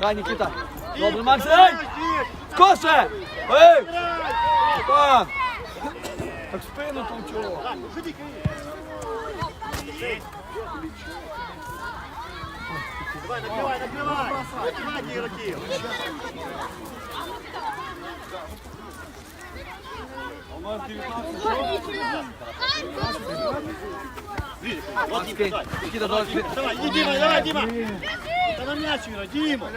Дай, Нікіта. Добре, Макс, ей! Коше! Ей! Степан! Так спину там чого? Давай, накривай, накривай! Накривайте ігроків! Давай. Иди, Дима, давай, Дима! Та на м'яч грай, Дима!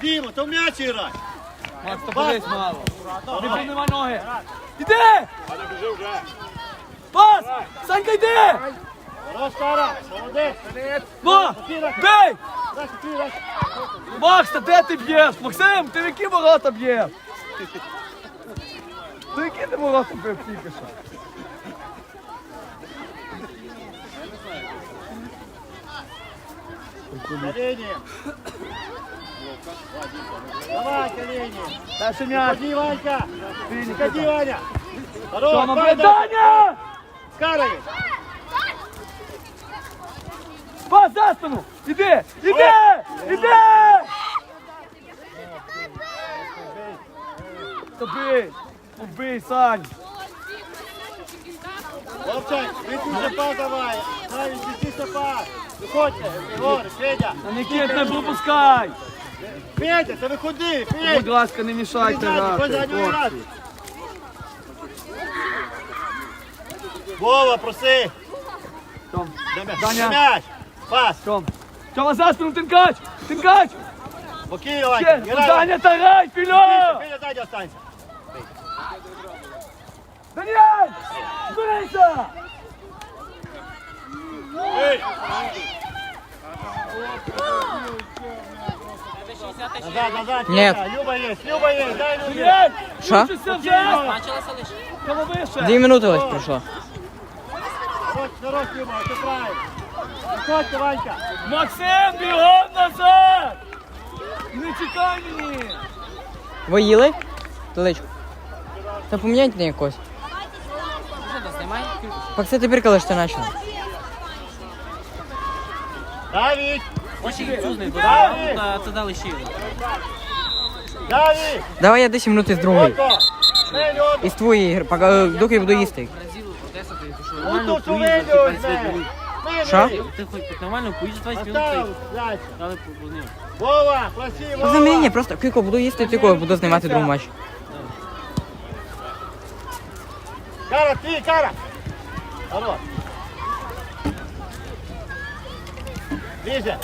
Дима, то в м'яч грай! Макс, то подивись мало. Не піднімай ноги. Іди! Пас! Санька, йди! Хорош, Тара! Молодець! Ну! Бей! Макс, та де ти б'єш? Максим, ти в які ворота б'єш? Ти в які ти ворота бив тільки що? Колени! Давай, колени! Дальше м'яч. Ходи, Ванька! Ти, Ходи, Нікіта. Ваня! Хорош, Тьома, Ваня! блядь, Даня! Карай! Пас за спину! Іди! Іди! Іди! Та бий! Убий, Сань! Вовчик, виключи пас давай! Навіть здійснися пас! Виходьте, Ігор, Федя! Та не пропускай! Федя, та виходи, Будь ласка, не мішайте грати. Вова, проси! Тьом, Даня! Даня. Пас! Тьом. Тьома за Тинкач! Тинкач! Грай, Даня, тарай, Федя, фільо! Федя, ззаді останься! Даніель! Зберися! Назад, назад! Нет. Люба есть, Люба есть, дай Любе! Що? Вже! Дві минути ось пройшло. Народ, народ, Люба, правильно! Ванька! Максим, бігом назад! Не чекай мені! Ви їли? Теличку. Та поміняйте на якось. Це тепер коли ж ти почав. Давид! Давид! Це дали ще. Давид! Давай я 10 минут із другої. Із твоєї гри, поки е, доки буду їсти. Що. Ти хоч нормально поїдеш 20 минут, позвонив. Вова, проси, Вова! Просто кілько буду їсти, тільки буду знімати другий матч. Кара, ти, Кара! Народ! Ближе!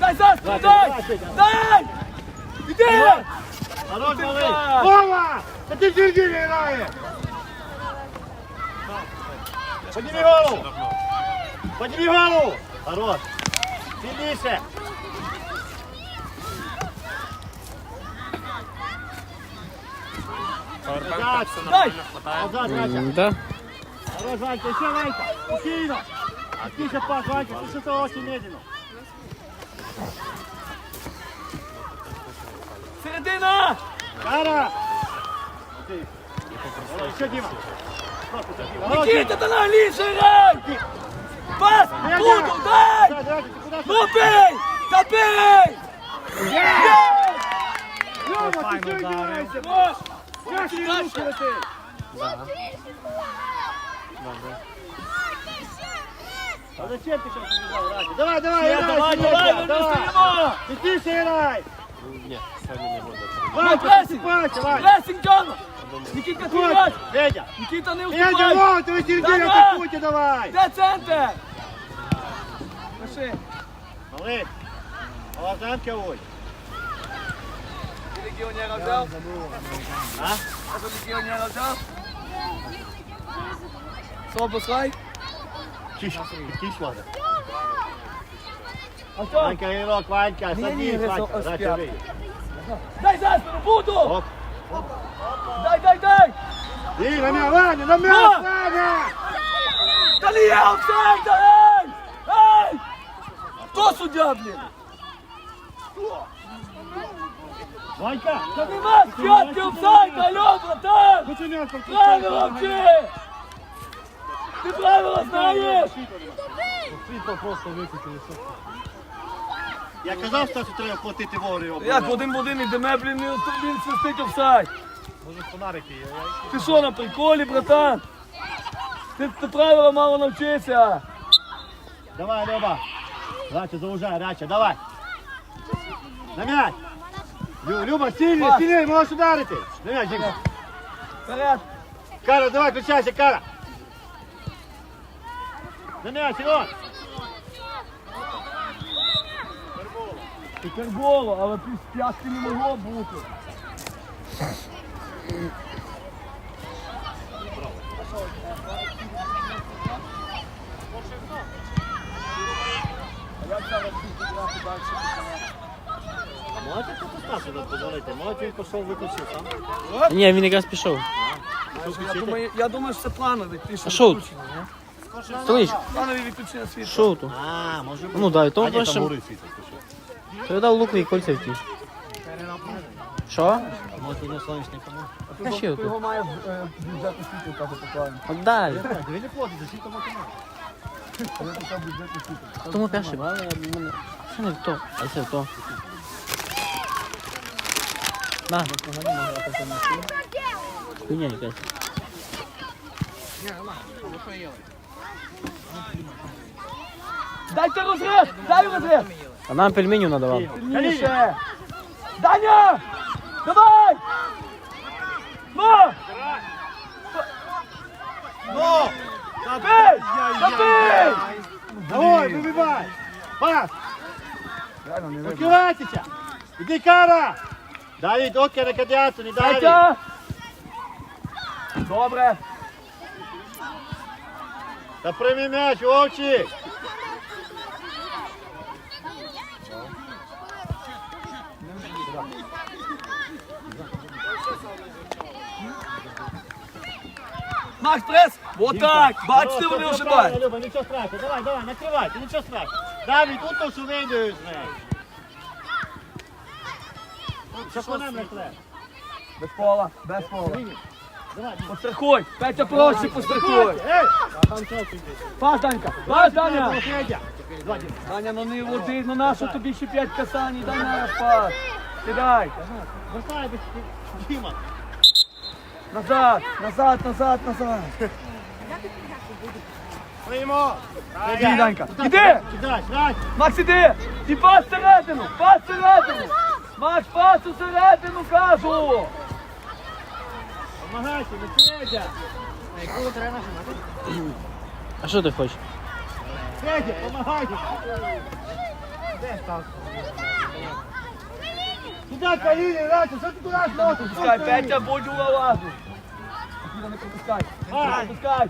Дай спину, дай! Дай! Іди! Ти малий! Вова! Та ти сюди не грає! Подніми голову! Подніми голову! Хорош! Сильніше! Назад! Дай! Назад, Ванька! Да. Хорош, Ванька, еще Ванька! Спокойно! Тише пас, Ванька, ты что-то очень медленно! Середина! Кара! Окей. Хорош, Еще Дима! Просто, Дима! Хорош, Дима! Нікіта, та нагліше грай! Пас! Федя! Буду, дай! Назад, Ванька, ты куда Ну бей! Та бей! Лёва, ты что играешься? Маш! Как ты руки летишь? А зачем ты сейчас убежал, Ради? Давай, давай, Ще, играй, Давай, Сережа, давай, ми не давай! стоїмо! Ты тише играй! Ні, сьогодні не буде. Ванька, пресинг! просыпайся, Вань! Пресинг, Тьома! Нікітка, твій Ходь, м'яч! Федя! Нікіта, не Федя, уступай! вот, вы середину Да-да! атакуйте давай! Де центр? Пиши. Малый, Лазанка ой. Ти легіонера взяв? А? А що Киш, киш, Ваня. А що? Ванька, игрок, Ванька, Не, не, садись, не, Ванька, с Ради, пятки. выйди. Дай за спину, буду! Оп. Дай, дай, дай! И на меня, Ваня, на меня, А! Ваня! Та не я офсайд, ей! Ей! Хто суддя, блін? Ванька! Та нема з п'ятки офсайд, алло, братан! Правила вчи! Ти правила знаєш! просто выкатили. Я казав, що треба платити вовремя. Як один в один ідеме, блін, він свистить офсайд. Може фонарики є. Ти що на приколі, братан? Ти, ти правила мало навчися. Давай, Люба. Рача, заужай, Рача, давай. На м'яч. Лю, Люба, сильний, Пас. сильний, можеш ударити. На м'яч, Дімка. Вперед. Кара, давай, включайся, Кара. На м'яч, Іван. Тепер голо, але під п'ятки не могло бути. Можете тут Стасу позвонити? Можете він пішов, виключив сам. Ні, він якраз пішов. Я думаю, я думаю, що це плановий. Ти А що? відключення, ні? Планові відключення світла. Що тут? А, може бути. Ну А ні, там гори ти що? То я дав лукові кольця в ті. Що? Може тут сонячний Та його- ще ти отут. його має в е, бюджетну світло, каже поклаємо. Отдай. Ви не математика. Я писав бюджетну. Тому перший. Це не то, а це то. На. Хуйня якась. Дайте розряд! Дай розряд! А нам пельменю надавав. Сильніше! Даня! Давай! Ну! Ну! Забий! Забий! Давай, вибивай! Пас! Реально не видно. Відкривайтеся! Іди, Кара! Давид, окей, на кадіацу, не дави! Петя! Добре. Та прийми м'яч, Вовчик! Макс, прес! Вот так! Бачите, вони Просто ошибають. правильно, Люба, нічого страшного, давай, давай, накривайте, нічого страшного. Давид, тут то, що вийдеш з неї. Без пола, без пола. Пострахуй! Петя проще пострахуй! Пас, Данька! Пас, Даня! Даня, ну не води, ну нащо тобі ще п'ять касань, дай на пас! Кидай! Без- Діма. Назад, назад, назад, назад! Приймо! Іди, Данька! Іди! Макс, іди! І пас всередину! Пас всередину! Макс, пас всередину, кажу! Помагайся, не Федя! А що ти хочеш? Федя, помагайся! Сюди, коліни, Рача, що ти туди носиш? Пускай, Петя, будь у лавазу! Не пропускай! Не пропускай!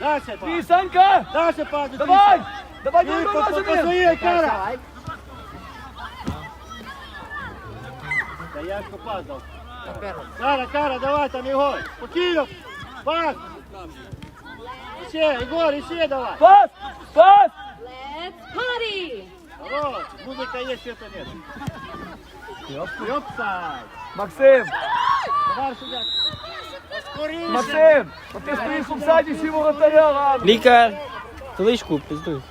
Дальше, пас! Ти, Санька! Дальше, пас! Давай! Давай, давай, давай, давай! своїй, Кара! Та я ж. Кара, Кара, давай там Ігор! Спокійно! Пас! Ще, Ігор, ще давай! Пас! Пас! Let's party! Хорош! Музика є, света нет. Йопсайд! Максим! Давай сюди! Скоріше! Максим! От ти стоїш у саді, всі воротаря ладно! Лікар! Столичку, пиздуй.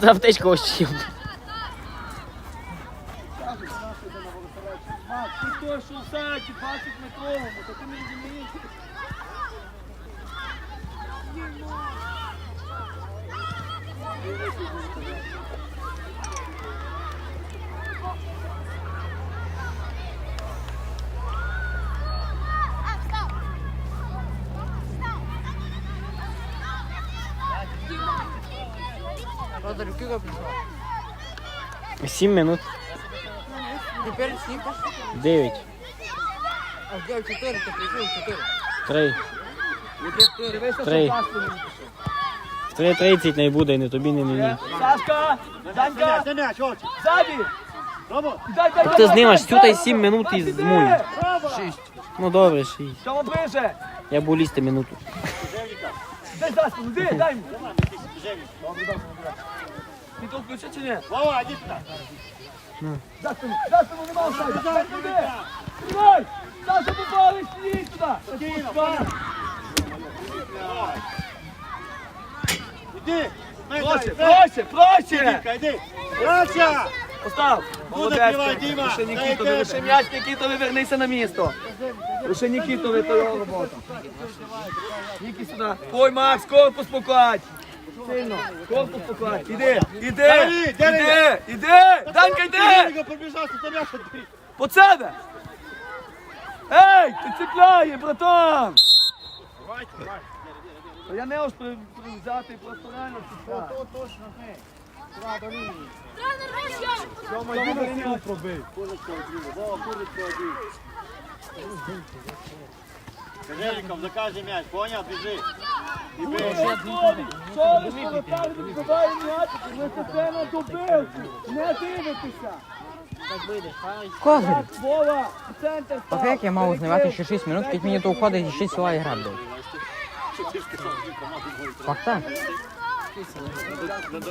Та аптечка ось чим. Макс, ти стоїш у саді, 20 метровому, то ти не розумієш. Сім минут. Тепер сім. Дев'ять. А где чотири, то прийшов чотири. Три. Дивися, Три. що Сашко не пише. В 3.30 не буде, ні тобі, ні мені. Сашка! Данька! Ти м'яч, очі! Ззаді! Робо! Дай, дай, Та дай, ти дай, знімаш дай, сюди дай, й сім минут дай, із іди. мулі. Робо! Ну добре, шість. Чому ближе? Я буду лізти минуту. Дай за спину, іди, дай йому. Добре, добре, добре. Ти то включи чи ні? Вова, іди сюди! За спину, за спину, нема останнього. Дай туди. Тримай! Саша попали, стій туди. Діма. Лише Нікітові, лише м'яч Нікітові, вернися на місто. Лише Нікітові, то робота. Нікі сюди. Ой, Макс, корпус покладь. Сильно, корпус покладь. Іди, іди, іди, іди. Данька, йди. По себе. Ей, ти цепляє, братан. Та Я не при- взяти просто реально цепляє. Цьому лінію пробив. Кожевников, закажи м'яч, поняв? Біжи. І бий. Що ви воротар відбиває м'яч? Ви це на добивку. Не дивитеся. Козир. Так, Вова, в центр став. Так як я мав знімати ще 6 минут, під мені то уходить і 6 села і грати буде.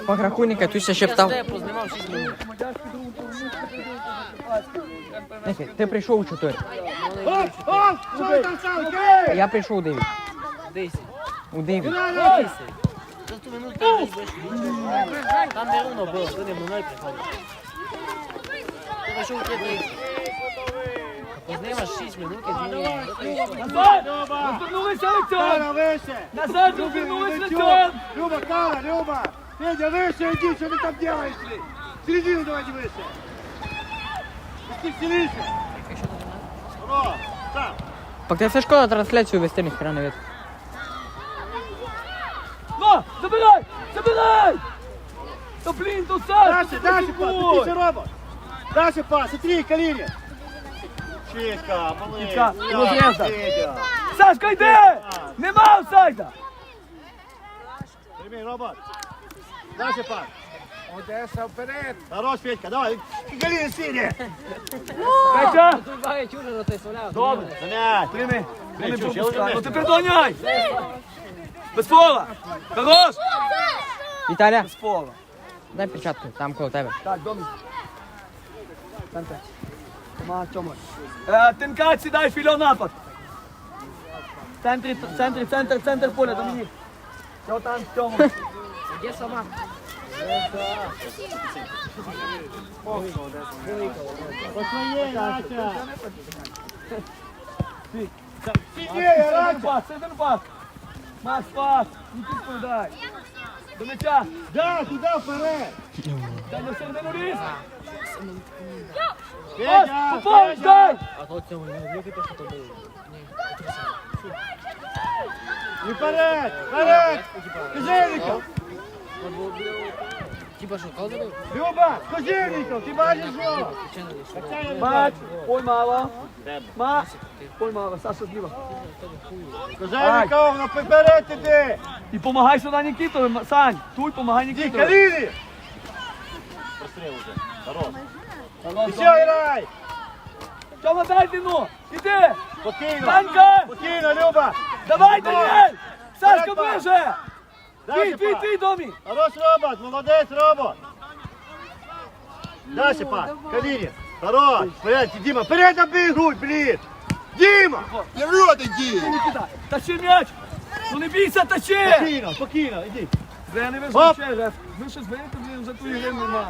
Пограхуй, Ника, ти ще шептав. Ника, ти прийшов у 4. Я прийшов у 9. У 9. Там не рівно було, вони мною приходили. Ти Познайма 6 минут і Назад! Розвернулися лицем! выше! Назад розвернулися! Люба, Кава, Люба! Федя, выше иди, что ты там делаешь? Середину давайте выше! Пусти все лишнее! Здорово! Так! Поки Сашко трансляцію вести ніхера не від. На! Ну, забирай! Забирай! Та блін, то Саш! Дальше, дальше пас! Иди, Роба! Дальше пас! Смотри, к Калине! Чітко, малий! Чітко, Я, розрізав. Федя! Сашка, йди! Нема офсайда! Прими, робот! Дальше пас! Одесса вперед! Хорош, Федька, давай! Калине сине! Петя! Буває чуже на той соляв. Добре! Замять! Прийми! Прийми Чуш, я пропускай! вже Ну тепер доняй! Без фола! Хорош! Віталя, Без фола! дай перчатку, там коло тебе. Так, домі. Центр. Тома, Тьома. Е, Тинкач, сідай, фільо напад. В центрі, в центрі, центр, центр поля, Домінік. Що там, Тьома? Де сама? Посмотри, Настя! Сидей, Сиден пас, Сиден пас. Макс пас, Нікітку дай. До м'яча. Да, туда вперед! Дай на середину ліс. І вперед! Вперед! Кожевников! Типа що, коли був? Люба! Кожевников! Ти бачиш що? Бачу. поймала. Ма, поймала, Саша зліва. Кожевников, ну вперед іди! І помагай сюди Нікітові, Сань. Тут помагай Іди, Нікітові. Каліні! Простріл уже. Хорош. І грай! Тьома, дай дину. Іди. Спокійно! Танька! Спокійно, Люба! Давай, Даніель. Сашка, ближе. Твій, твій, твій, Домі. Хорош робот, молодець робот! Дальше пас, Калинин. Хорош, вперед, Дима, вперед обігруй, блін! Дима! Вперед! Нікіта, тащи м'яч. Ну не бійся, тащи. Спокійно, спокійно, іди. Вже не Оп. визначай, реф. Ви щось блін, вже твої гри нема.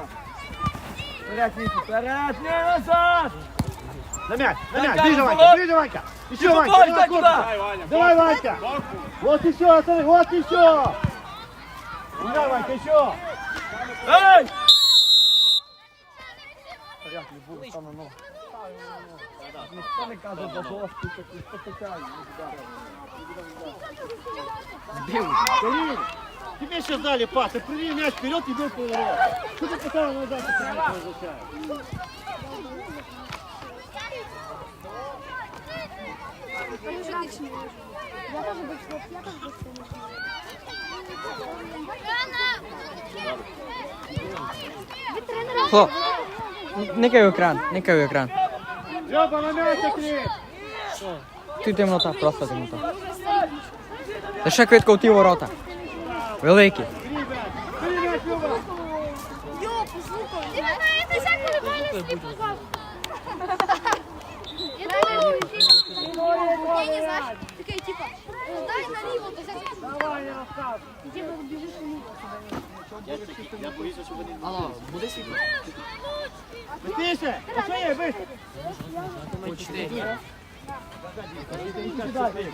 Вперед, Нікі, вперед, не назад. На мяч, на мяч, ближе. Ванька, ближе, Ванька! Еще, Ванька, давай, корпус. Давай, Ванька! Вот еще, смотри, вот еще! Давай, Ванька, еще! Ей! Ніхто не каже спеціально. Калинин, тебе сейчас дали пас, ты привей мяч вперед и бей поворот. Что ты поставил назад, ты мяч возвращаешь? Я тоже быть, вот я тоже быть, Вы тренера? Хлоп, никай в екран, никай в екран. Лёба, на мяч окреп! Тут темнота, просто темнота. Та ще квитко в ті ворота. Великі. Бери мяч, Люба! Йо, послухай. Ти мене це всяко нормально співпав. Я думаю, я не знаю, такий, типа, дай наліво, то. Давай, Ярослав! І типа біжиш наліво. Я боюся, що вони... Алло, буде світло? Быстріше! А що є? Чотири.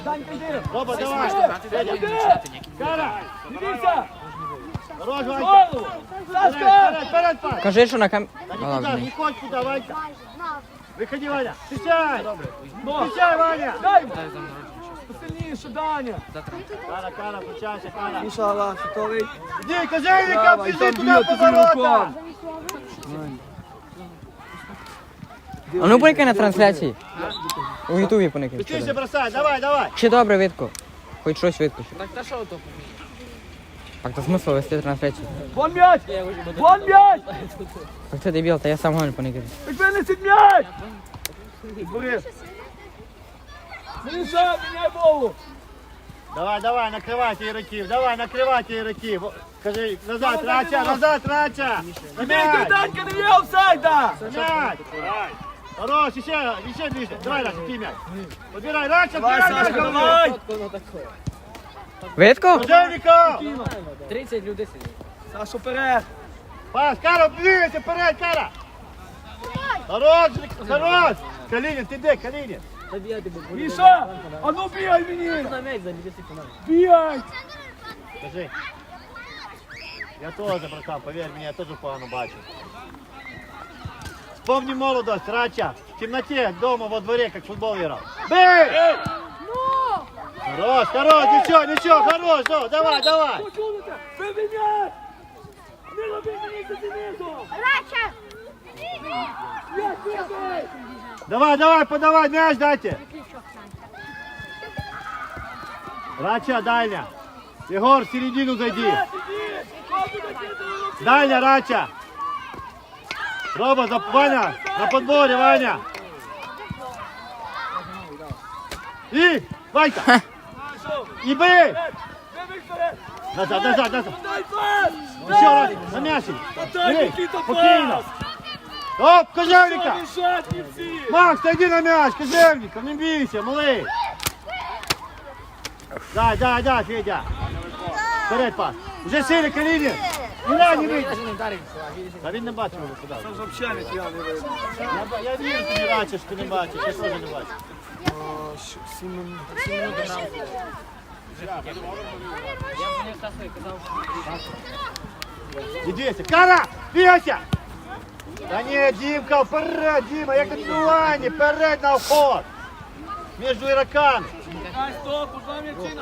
Данька, йди. Роба, давай! Федя, Кара! Дивіться. Хорош, Ванька! Голову. Сашка. вперед, вперед, пас! Кажи, що на кам... Да не ні. не ходь туда, Ванька! Выходи, Ваня! Встречай! Ну, Встречай, Ваня! дай. Посильніше, Даня. Кара, Кара, включайся, Кара! Міша, Алла, готовий? Давай, бежи там туда, по воротам! А ну поникай на трансляції. У Ютубі поникай. Быстрее бросай, давай, давай! Чи добре видко? Хоч щось видко. Так та що то? Так то смисл вести трансляцію. Вон м'яч. Вон м'яч. Так ти дебіл, та я сам гоню поникати. Так винесіть м'яч. Борис. Міняй голову. Давай, давай, накривайте ігроків, давай, накривайте ігроків! Кажи, назад, Рача, назад, Рача! Мяч! Данька, не є офсайда. Мяч! Хорош, еще, еще ближе. Давай, Рача, ты мяч. Подбирай, Давай, отбирай, Рача, давай. Видко? Кожевников! 30 людей сидять. Саша, вперед. Пас, Кара, двигайся, вперед, Кара! Хорош, хорош! Калинин, ты где, Калинин? Забігати бо буде. Міша, а ну бігай мені. На м'яч. Бігай. Скажи. Я тоже, братан, поверь мне, я тоже погано бачу. Вспомни молодость, Рача. В темноте, дома, во дворе, как в футбол играл. Бей! Хорош, хорош, ничего, ничего, хорош, ну, давай, давай. Рача! Давай, давай, подавай, мяч дайте. Рача, дальня. Егор, в середину зайди. Дальня, Рача. Роба, за... Ваня, на подборе, Ваня. И, Ванька, и бей. Назад, назад, назад. Еще раз, на Бей, спокойно. Оп, кожевника. Макс, иди на мяч, кожевника, не бейся, малый. Дай, дай, дай, Федя. Вперед, пас. Уже сели, Калинин. Не не бей. Та він не бачив його сюди. Це ж взагалі не вийшов. Я, я вірю, ти не бачиш, ти не бачиш, я теж не бачу. Ідися, Кара, бігайся! Та ні, Дімка, вперед, Діма, як відбивання, вперед на вход! Між ігроками. Дай стоп, два м'ячі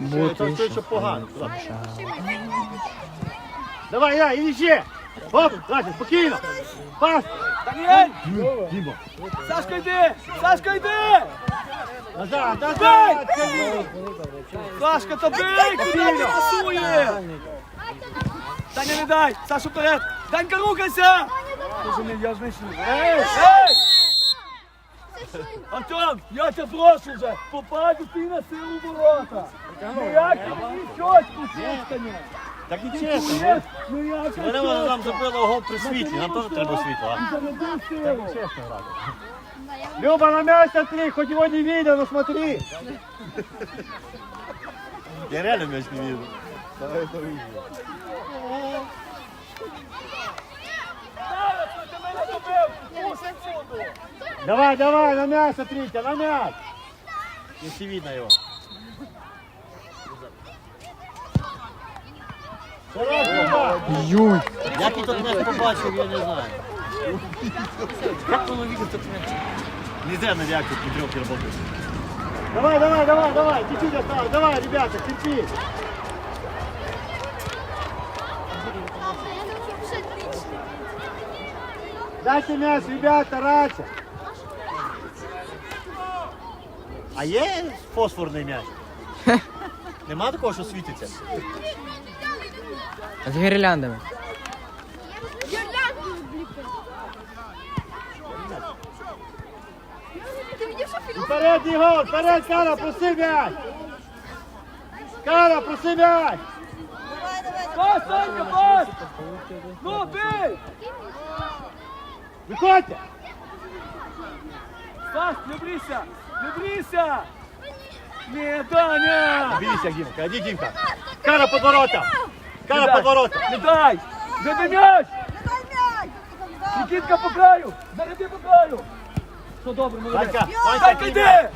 на Це ще погано. Давай, я, іди ще! Оп, Рася, спокійно! Пас! Даніель! Діма! Сашка, йди! Сашка, йди! Назад, назад! Сашка, то бий! Куди ти пасує? Даня, не дай! Сашу, вперед! Данька, рухайся! Я ж вийшов. Ей! Ей! Антон, я тебе прошу вже, попади ти на силу ворота. Ну як ти мені щось посвідчення? Так не чесно. Ну Вони нам забили гол при світлі, нам теж треба світло. а? Заряди силу. Люба, на мяч смотри, хоть его не видно, но смотри. Я реально мяч не вижу. Давай это увидим. Зараз, ти мене добив! Одну секунду! Давай, давай, на мяч смотрите, на мяч. Если видно его. Юй. Він тут м'яч побачив, я не знаю. Як воно видно тут м'яч? Не зря на реакцию тренировки работают. Давай, давай, давай, давай, чуть-чуть осталось, давай, ребята, кричи. Дайте мяч, ребята, раньше. А є фосфорний м'яч? Нема такого, що світиться? З гірляндами. Вперед, Єгор, вперед, Кара, проси м'яч! Кара, проси м'яч! Давай, давай, Пас, Санька, пас! Ну, бий! Виходьте! Стас, не брися! Не брися! Не, Даня! Бійся, Дімка, іди, Дімка. Кара под ворота. Кара Не дай, под ворота. Не дай! М'яч! Нікітка по краю! Заряди по краю! Все добре, молодець. Ванька, Ванька, Санька, йди!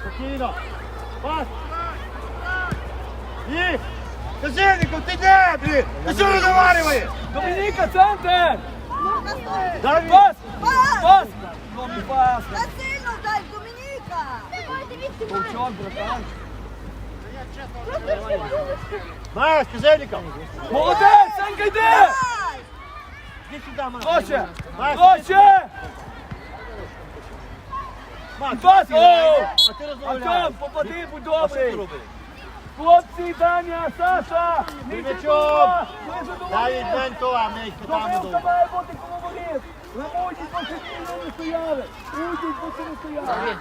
Спокійно. Пас. І. Кожевников, ти де, блін? Ти що розговариваєш? Домініка, центр! Давид. Пас! Пас! Не пас! Сильно дай, Домініка! Мовчок, братан. Маш, Кожевников. Молодець, Санька, йди! Іди сюди, Маш. Пас! О! Артем, попади, будь добрий! Хлопці, Даня, Саша! Ти Нижче м'ячом! чого? Ближче до Давид, воріт! Данько, а ми Добивка іду. має бути бо це не стояли! Мудіть, бо це не стояли!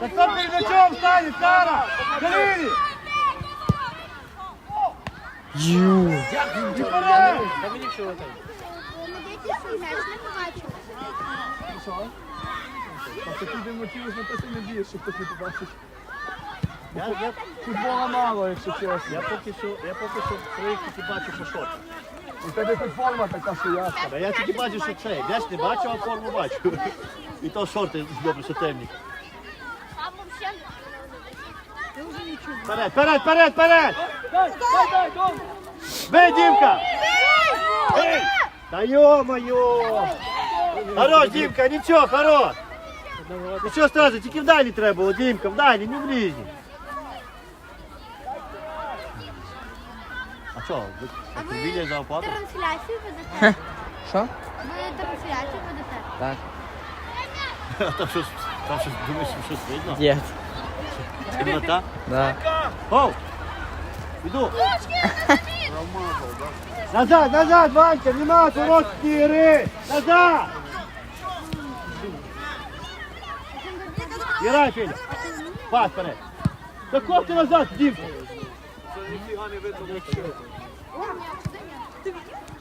Так хто перед м'ячом стане, Кара? Галині! Ю. І вперед! Домінік, що ви там? А ти туди мотивиш, на те ти не б'єш, щоб хтось не побачив. Я, я, Футбола мало, якщо чесно. я поки що, я поки що своїх тільки бачу по шортах. У тебе хоч форма така, що ясна. А я тільки бачу, що це. Я ж не бачу, а форму бачу. І то шорти добре, що темні. Вперед, вперед, вперед, вперед! Дай, дай, дай, Дом! Бей, Дімка! Бей! Та йо-моє! Хорош, Дімка, нічого, хорош! Нічого страшного, тільки в дальні треба було, Дімка, в дальні, не в ближні. Що, ви А ви біля зоопарку? трансляцію ведете? Що? Ви трансляцію ведете? Так. А там щось, там щось, думаєш, щось видно? Є. Темнота? Да. Оу! Іду! Назад, назад, Ванька, нема короткої гри! Назад! Грай, Федя! Пас кофти назад, Дімка!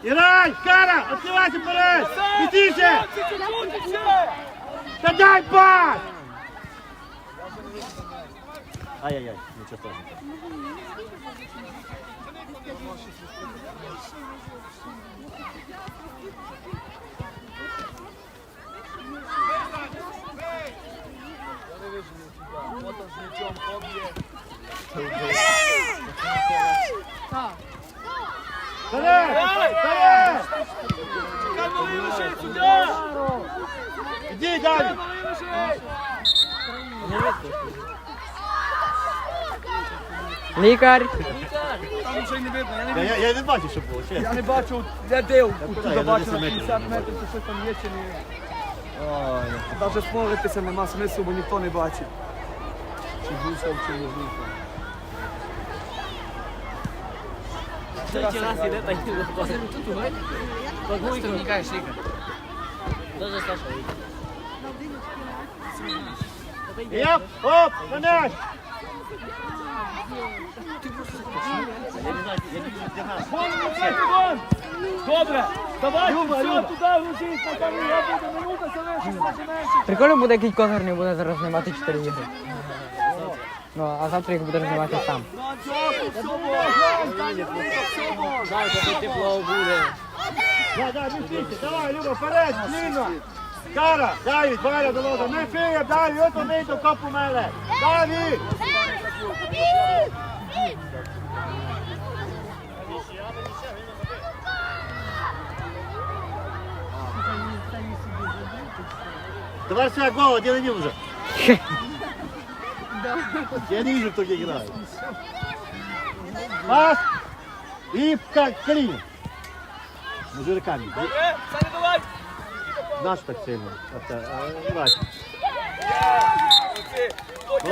Грай, Кара, відкривайся вперед! Бітіше! Та дай пас! Ай-яй-яй, нічого страшного. Вперед! Вперед! Чекай, малий лежить сюди! Іди! Лікар. Там вже не видно, я не Я, я, не бачу, що було. Я не бачу, я див, туди бачу на на 10 50 метрів. щось там є, чи не є. Навіть споритися нема смислу, бо ніхто не бачить. Чи гусав, чи не гусав. Я, оп, на мяч! Добре, давайте, все, туди на камеру, я буду, минута залишиться, починається. Прикольно буде, який когар не буде зараз знімати 4 ігри. Ну, а завтра їх буде знімати сам. На цьому, все було, все було. Завтра тепло буде. Да, да, не стійте, давай, Люба, вперед, длинно. Кара, Давид, Валя, до лода. Не Филип, Давид, ото не йду, копу мене. Давид! Давай сюда гол, один один уже. Я не вижу, кто где играет. Пас! И как клин. Мужиками. Давай. Наш так сильно. Это, э.